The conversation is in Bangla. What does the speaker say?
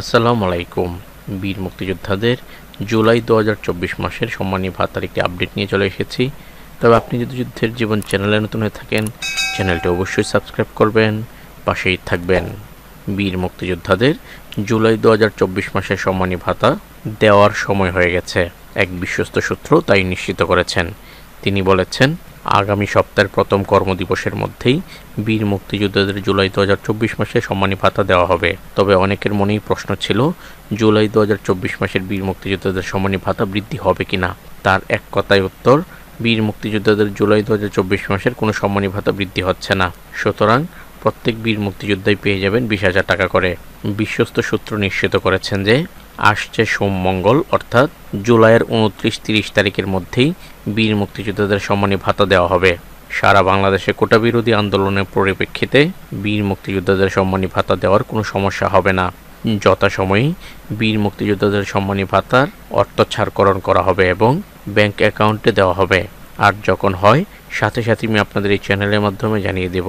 আসসালামু আলাইকুম বীর মুক্তিযোদ্ধাদের জুলাই দু হাজার চব্বিশ মাসের সম্মানী ভাতার একটি আপডেট নিয়ে চলে এসেছি। তবে আপনি যদি যুদ্ধের জীবন চ্যানেলে নতুন হয়ে থাকেন, চ্যানেলটি অবশ্যই সাবস্ক্রাইব করবেন, পাশেই থাকবেন। বীর মুক্তিযোদ্ধাদের জুলাই দু হাজার চব্বিশ মাসের সম্মানী ভাতা দেওয়ার সময় হয়ে গেছে। এক বিশ্বস্ত সূত্র তাই নিশ্চিত করেছেন। তিনি বলেছেন আগামী সপ্তাহের প্রথম কর্মদিবসের মধ্যেই বীর মুক্তিযোদ্ধাদের জুলাই দু হাজার চব্বিশ মাসে সম্মানী ভাতা দেওয়া হবে। তবে অনেকের মনেই প্রশ্ন ছিল, জুলাই দু হাজার চব্বিশ মাসের বীর মুক্তিযোদ্ধাদের সম্মানী ভাতা বৃদ্ধি হবে কিনা? তার এক কথায় উত্তর, বীর মুক্তিযোদ্ধাদের জুলাই দু হাজার চব্বিশ মাসের কোনো সম্মানী ভাতা বৃদ্ধি হচ্ছে না। সুতরাং প্রত্যেক বীর মুক্তিযোদ্ধাই পেয়ে যাবেন বিশ হাজার টাকা করে। বিশ্বস্ত সূত্র নিশ্চিত করেছেন যে, আসছে সোম মঙ্গল, অর্থাৎ জুলাইয়ের উনত্রিশ তিরিশ তারিখের মধ্যেই বীর মুক্তিযোদ্ধাদের সম্মানী ভাতা দেওয়া হবে। সারা বাংলাদেশে কোটা বিরোধী আন্দোলনের পরিপ্রেক্ষিতে বীর মুক্তিযোদ্ধাদের সম্মানী ভাতা দেওয়ার কোনো সমস্যা হবে না। যথাসময়েই বীর মুক্তিযোদ্ধাদের সম্মানী ভাতার অর্থ ছাড়করণ করা হবে এবং ব্যাংক অ্যাকাউন্টে দেওয়া হবে। আর যখন হয়, সাথে সাথে আমি আপনাদের এই চ্যানেলের মাধ্যমে জানিয়ে দেব।